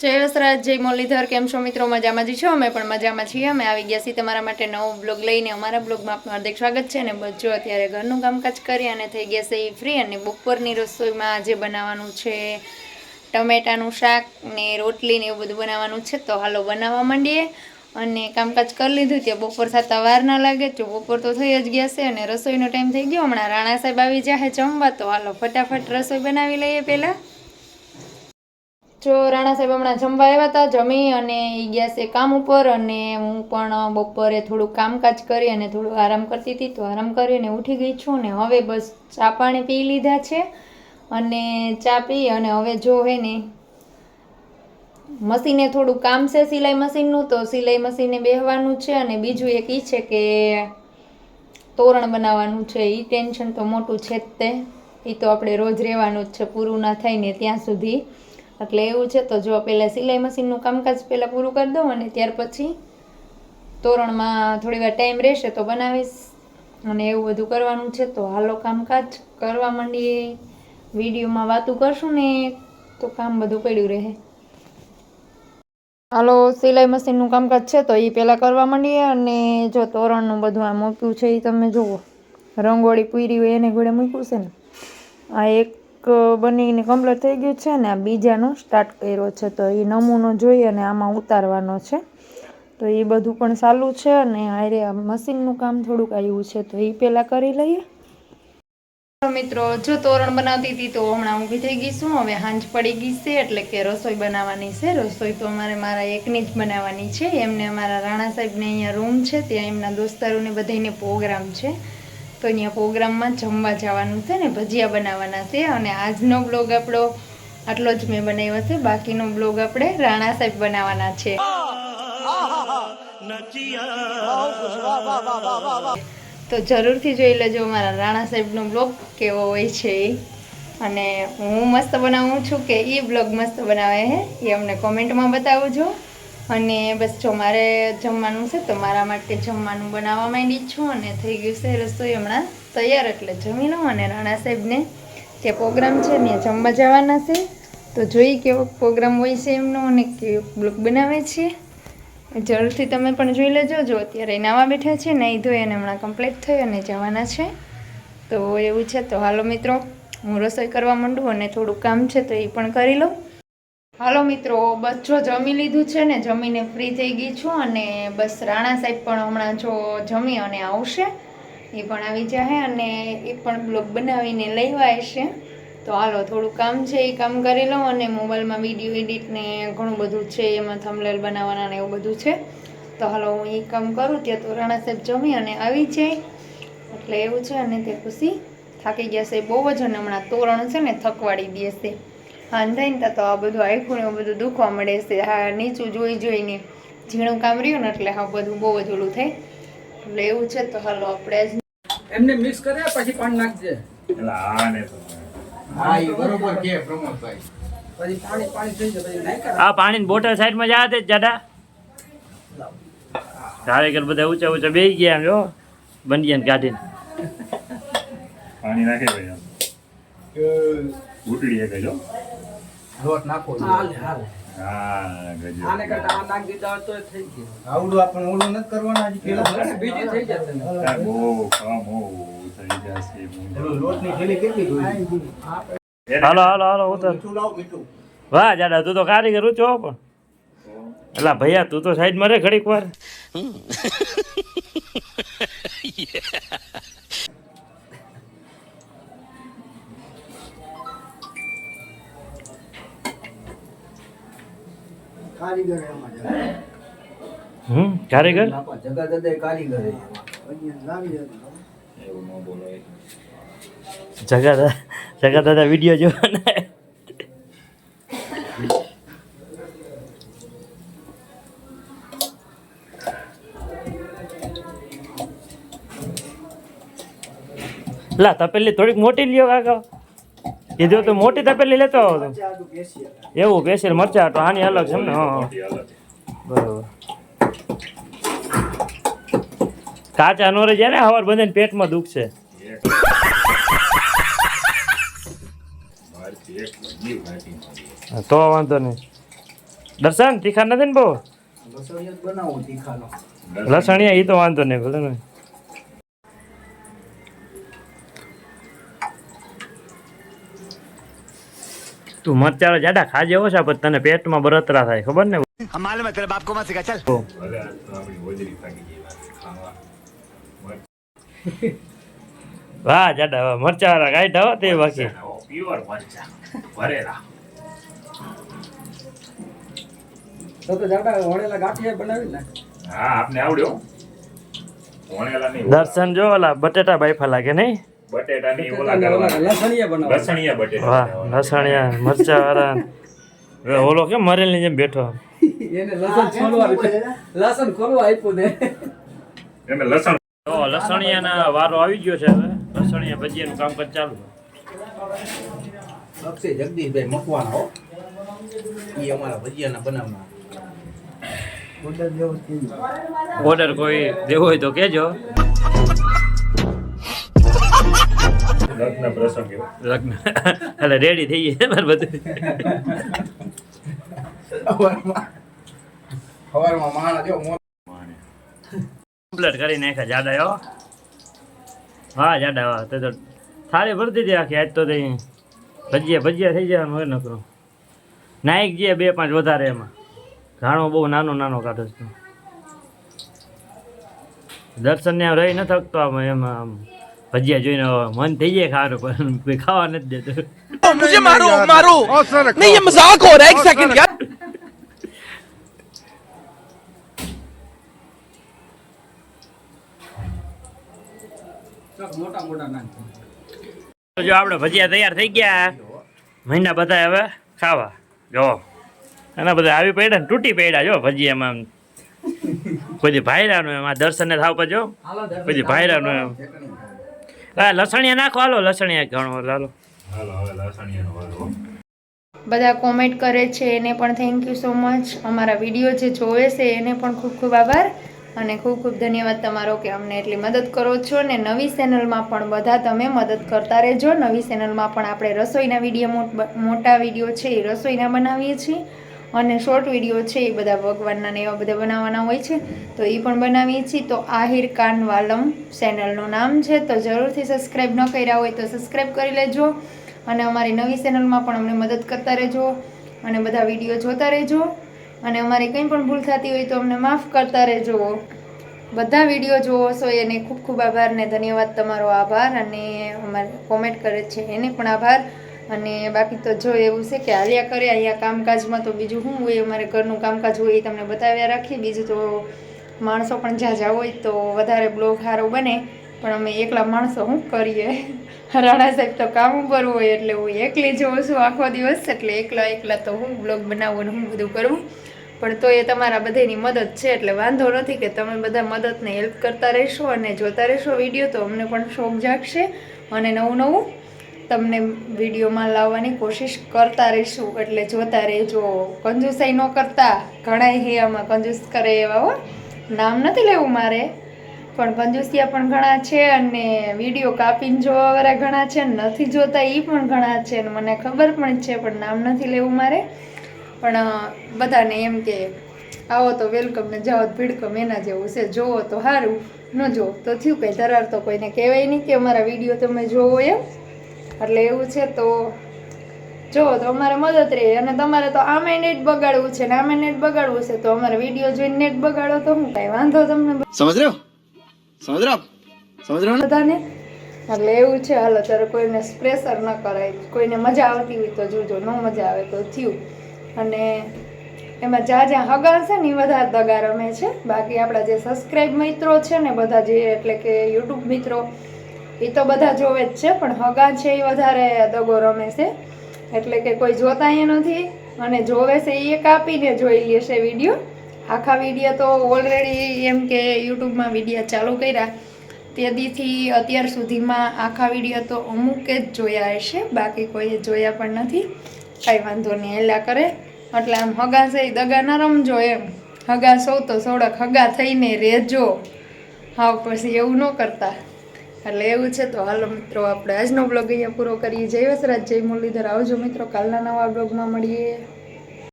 જય વસરાજ, જય મુરલીધર, કેમ છો મિત્રો? મજામાં જ છો અમે પણ મજામાં છીએ. અમે આવી ગયા છીએ તમારા માટે નવો બ્લોગ લઈને. અમારા બ્લોગમાં આપનું હાર્દિક સ્વાગત છે અને બધું અત્યારે ઘરનું કામકાજ કરી અને થઈ ગયા છે એ ફ્રી અને બપોરની રસોઈમાં આજે બનાવવાનું છે ટમેટાનું શાક ને રોટલી ને એવું બધું બનાવવાનું છે. તો હાલો બનાવવા માંડીએ અને કામકાજ કરી લીધું. ત્યાં બપોર થતાં વાર ના લાગે. જો બપોર તો થઈ જ ગયા છે અને રસોઈનો ટાઈમ થઈ ગયો. હમણાં રાણા સાહેબ આવી જાય જમવા. તો હાલો ફટાફટ રસોઈ બનાવી લઈએ પહેલાં. જો રાણા સાહેબ હમણાં જમવા આવ્યા હતા, જમી અને એ ગયા છે કામ ઉપર અને હું પણ બપોરે થોડું કામકાજ કરી અને થોડું આરામ કરતી હતી, તો આરામ કરીને ઉઠી ગઈ છું ને હવે બસ ચા પાણી પી લીધા છે અને ચા પી અને હવે જો હે ને મશીને થોડું કામ છે સિલાઈ મશીનનું, તો સિલાઈ મશીને બેહવાનું છે અને બીજું એક ઈ છે કે તોરણ બનાવવાનું છે. એ ટેન્શન તો મોટું છે જ તે. એ તો આપણે રોજ રહેવાનું જ છે, પૂરું ના થાય ને ત્યાં સુધી. એટલે એવું છે, તો જો પહેલાં સિલાઈ મશીનનું કામકાજ પહેલાં પૂરું કરી દઉં અને ત્યાર પછી તોરણમાં થોડી વાર ટાઈમ રહેશે તો બનાવીશ. અને એવું બધું કરવાનું છે, તો હાલો કામકાજ કરવા માંડીએ. વિડીયોમાં વાતું કરશું ને તો કામ બધું પડ્યું રહે. હાલો, સિલાઈ મશીનનું કામકાજ છે, તો એ પહેલાં કરવા માંડીએ અને જો તોરણનું બધું આ મૂક્યું છે એ તમે જુઓ. રંગોળી પૂરી હોય એને ઘોડે મૂક્યું છે ને. આ એક બનીને કમ્પ્લીટ થઈ ગયું છે ને આ બીજાનો સ્ટાર્ટ કર્યો છે. તો એ નમૂનો જોઈ અને આમાં ઉતારવાનો છે. તો એ બધું પણ ચાલુ છે અને હારે આ મશીનનું કામ થોડુંક આવ્યું છે. તો એ પહેલાં કરી લઈએ. મિત્રો, જો તોરણ બનાવતી હતી તો હમણાં ઊભી થઈ ગઈ છું. હવે હાંજ પડી ગઈ છે એટલે કે રસોઈ બનાવવાની છે. રસોઈ તો અમારે મારા એકની જ બનાવવાની છે. એમને અમારા રાણા સાહેબને અહીંયા રૂમ છે. ત્યાં એમના દોસ્તારોને બધાને પ્રોગ્રામ છે. તો અહીંયા પ્રોગ્રામમાં જમવા જવાનું છે ને ભજીયા બનાવવાના છે અને આજનો બ્લોગ આપણો આટલો જ મેં બનાવ્યો છે. બાકીનો બ્લોગ આપણે રાણા સાહેબ બનાવવાના છે. તો જરૂરથી જોઈ લેજો મારા રાણા સાહેબનો બ્લોગ કેવો હોય છે અને હું મસ્ત બનાવું છું કે એ બ્લોગ મસ્ત બનાવે છે એ અમને કોમેન્ટમાં બતાવજો. અને બસ જો મારે જમવાનું છે તો મારા માટે જમવાનું બનાવવા માંડી છું અને થઈ ગયું છે રસોઈ હમણાં તૈયાર એટલે જમી લઉં અને રાણા સાહેબને જે પ્રોગ્રામ છે ને જમવા જવાના છે. તો જોઈ કેવો પ્રોગ્રામ હોય છે એમનો અને કેવો બ્લોગ બનાવે છે. જરૂરથી તમે પણ જોઈ લેજો. જો અત્યારે નાવા બેઠા છે નહીં ધોઈ અને હમણાં કમ્પ્લીટ થઈ અને જવાના છે. તો એવું છે. તો હાલો મિત્રો, હું રસોઈ કરવા માંડું અને થોડું કામ છે તો એ પણ કરી લઉં. હાલો મિત્રો, બસ જો જમી લીધું છે ને, જમીને ફ્રી થઈ ગઈ છું અને બસ રાણા સાહેબ પણ હમણાં જો જમી અને આવશે. એ પણ આવી જાય અને એ પણ બ્લોગ બનાવીને લેવા આવશે. તો હાલો, થોડું કામ છે એ કામ કરી લઉં અને મોબાઈલમાં વીડિયો એડિટ ને ઘણું બધું છે, એમાં થમલેલ બનાવવાના ને એવું બધું છે. તો હાલો, હું એ કામ કરું, ત્યાં તો રાણા સાહેબ જમી અને આવી જાય. એટલે એવું છે અને તે ખુશી થાકી ગયા છે. બહુ જ અને હમણાં તોરણ છે ને, થકવાડી દેશે હા તો આ બધું આખું એવું બધું દુખવા મળે છે. હા નીચું જોઈ જોઈને ઝીણું કામ રહ્યું ને એટલે હા બધું બહુ જ ઓલું થાય. એટલે એવું છે તો હાલો આપણે જ એમને મિક્સ કરે પછી પાણી નાખજે. એટલે આ ને હા એ બરોબર કે પ્રમોદભાઈ. પછી પાણી પાણી થઈ જાય પછી નાખ આ પાણીની બોટલ સાઈડમાં જા તે જાડા ધારે કર બધા ઊંચા ઊંચા બે ગયા જો બંડિયાને કાઢીને પાણી નાખે ભાઈ. ઉટડી એક જો. લોટ નાખો હાલે હાલે. આને કરતા આ નાખી દીધા હોત થઈ ગયું. આવડું આપણે ઓલું નથી કરવાનું હજી પેલા. બીજી થઈ જશે બહુ કામ બહુ થઈ જશે લોટની થેલી કેટલી ધોઈ હાલો હાલો હાલો ઉતર. મીઠું લાવ મીઠું. વાહ જાડા તું તો કારીગર ઊંચો પણ. એટલે ભૈયા તું તો સાઈડમાં રે ઘડીક વાર. કારીગર. હમ? કારીગર? જગા દાદા કારીગર જગા દાદા વીડિયો જોવાના. લા તપેલી થોડીક મોટી લ્યો કાકા. કીધું તો મોટી તપેલી લેતો આવો. એવું પેશિયલ મરચા તો આની અલગ છે ને હા બરોબર. કાચા નો રહી ને હવાર બધાને પેટમાં દુખ છે. તો વાંધો નહીં. દર્શન તીખા નથી ને બહુ? જ લસણિયા એ તો વાંધો નહીં ભલે ને. તું મરચાળા જાડા ખાજે ઓછા પણ તને પેટમાં બરતરા થાય ખબર ને? ભલે આજ તો આપણી હોજરી ભાગી ગઈ વાહ જાડા વાહ મરચાવાળા કાઢ્યા હો તે બાકી. પ્યોર મરચા ભરેલા તો તો જાડા વણેલા ગાંઠિયા બનાવી ને હા આપને આવડ્યો વણેલા નહીં દર્શન જો ઓલા બટેટા બાઈફા લાગે નહીં? બટેટા ઓલા કરવાના. લસણિયા બનાવવા લસણિયા બટેટા વાહ લસણિયા મરચાવાળા હવે ઓલો કેમ મરેલની જેમ બેઠો? એને લસણ ખોલવા લસણ ખોલવા આપ્યું ને. એને લસણ તો લસણિયાના વારો આવી ગયો છે હવે. લસણિયા ભજીયાનું કામકાજ ચાલુ અક્ષય જગદીશભાઈ મકવાના હો. એ અમારા ભજીયાના બનાવના ઓર્ડર કોઈ દેવો હોય તો કહેજો લગ્ન પ્રસંગે. લગ્ન. એટલે રેડી થઈ ગઈ મારે બધું. સવારમાં સવારમાં માણસ જો કમ્પ્લીટ કરી નાખ્યા જાડા હો. હા જાડા વાહ તો થાળી ભરતી હતી આખી આજ તો તઈ ભજીયા ભજીયા થઈ જવાનું હોય નકરો નાયક જે બે પાંચ વધારે એમાં. ઘાણો બહુ નાનો નાનો કાઢો છે. દર્શન ને રહી ન થકતો આમ એમાં આમ. ભજીયા જોઈને મન થઈ જાય ખારું પણ ખાવા નથી દેતો. મુજે મારો મારો. નહીં યે મજાક હો રહા એક સેકન્ડ યાર જો આપણે ભજીયા તૈયાર થઈ ગયા. મહિના બધા હવે ખાવા. જો એના બધા આવી પડ્યા ને તૂટી પડ્યા જો ભજીયામાં પછી ભાઈરાનું એમાં દર્શને થાવ પછી પછી ભાઈરાનું એમ. લસણિયા નાખો હાલો લસણિયા ઘણો હાલો. હવે લસણિયાનો વારો બધા કોમેન્ટ કરે છે એને પણ થેન્ક યુ સો મચ અમારા વીડિયો જે જોવે છે એને પણ ખૂબ ખૂબ આભાર. અને ખૂબ ખૂબ ધન્યવાદ તમારો કે અમને એટલી મદદ કરો છો. ને નવી ચેનલમાં પણ બધા તમે મદદ કરતા રહેજો. નવી ચેનલમાં પણ આપણે રસોઈના વીડિયો મોટા વીડિયો છે એ રસોઈના બનાવીએ છીએ. અને શોર્ટ વીડિયો છે, એ બધા ભગવાનના ને એવા બધા બનાવવાના હોય છે. તો એ પણ બનાવીએ છીએ. તો આહિર કાન વાલમ ચેનલનું નામ છે. તો જરૂરથી સબસ્ક્રાઈબ ન કર્યા હોય તો સબસ્ક્રાઈબ કરી લેજો. અને અમારી નવી ચેનલમાં પણ અમને મદદ કરતા રહેજો. અને બધા વીડિયો જોતા રહેજો. અને અમારી કંઈ પણ ભૂલ થતી હોય તો અમને માફ કરતા રહેજો. બધા વીડિયો જોવો છો એને ખૂબ ખૂબ આભાર ને ધન્યવાદ તમારો આભાર. અને અમારે કોમેન્ટ કરે છે એને પણ આભાર. અને બાકી તો જો એવું છે કે હાલ્યા કરે, અહીંયા કામકાજમાં તો બીજું શું હોય? અમારે ઘરનું કામકાજ હોય એ તમને બતાવ્યા રાખીએ. બીજું તો માણસો પણ જ્યાં જ્યાં હોય તો વધારે બ્લોગ સારો બને. પણ અમે એકલા માણસો શું કરીએ? રાણા સાહેબ તો કામ ઉપર હોય એટલે હું એકલી જોઉં છું આખો દિવસ. એટલે એકલા એકલા તો હું બ્લોગ બનાવવું ને હું બધું કરવું પણ તો એ તમારા બધાની મદદ છે, એટલે વાંધો નથી કે તમે બધા મદદને હેલ્પ કરતા રહેશો અને જોતા રહેશો વીડિયો, તો અમને પણ શોખ જાગશે. અને નવું નવું તમને વિડીયોમાં લાવવાની કોશિશ કરતા રહીશું. એટલે જોતા રહેજો. કંજુસાઈ ન કરતા. ઘણા હે આમાં કંજૂસ કરે એવા હો. નામ નથી લેવું મારે. પણ કંજુસિયા પણ ઘણા છે અને વીડિયો કાપીને જોવાવાળા ઘણા છે નથી જોતા એ પણ ઘણા છે અને મને ખબર પણ છે, પણ નામ નથી લેવું મારે. પણ બધાને એમ કે, આવો તો વેલકમ ને જાઓ ભીડકમ એના જેવું છે. જોવો તો સારું ન જોવો તો થયું કંઈ. ધરાર તો કોઈને કહેવાય નહીં કે અમારા વીડિયો તમે જોવો એમ. એટલે એવું છે તો જો તો અમારે મદદ રહે અને તમારે તો આમે નેટ બગાડવું છે ને આમે નેટ બગાડવું છે તો અમારે વીડિયો જોઈને નેટ બગાડો તો હું કઈ વાંધો તમને સમજ રહ્યો? સમજ રહ્યો? સમજ રહ્યો બધાને? એટલે એવું છે હાલો ત્યારે કોઈને પ્રેશર ન કરાય. કોઈને મજા આવતી હોય તો જોજો ન મજા આવે તો થયું. અને એમાં જ્યાં જ્યાં હગાર છે ને એ વધારે દગા રમે છે. બાકી આપણા જે સબસ્ક્રાઈબ મિત્રો છે ને બધા જે એટલે કે યુટ્યુબ મિત્રો એ તો બધા જોવે જ છે, પણ હગા છે એ વધારે દગો રમે છે. એટલે કે કોઈ જોતા એ નથી, અને જોવે છે એ કાપીને જોઈ લેશે વીડિયો. આખા વીડિયો તો ઓલરેડી એમ કે યુટ્યુબમાં વીડિયો ચાલુ કર્યા. તે દીથી અત્યાર સુધીમાં આખા વીડિયો તો અમુકે જ જોયા હશે, બાકી કોઈએ જોયા પણ નથી. કાંઈ વાંધો નહીં, એલા કરે. એટલે આમ હગા છે એ દગા ન રમજો એમ. હગા સૌ તો સોડક હગા થઈને રહેજો હા પછી એવું ન કરતા. એટલે એવું છે તો હાલો મિત્રો આપણે આજનો બ્લોગ અહીંયા પૂરો કરીએ. જય વસરાજ, જય મુરલીધર. આવજો મિત્રો, કાલના નવા બ્લોગમાં મળીએ.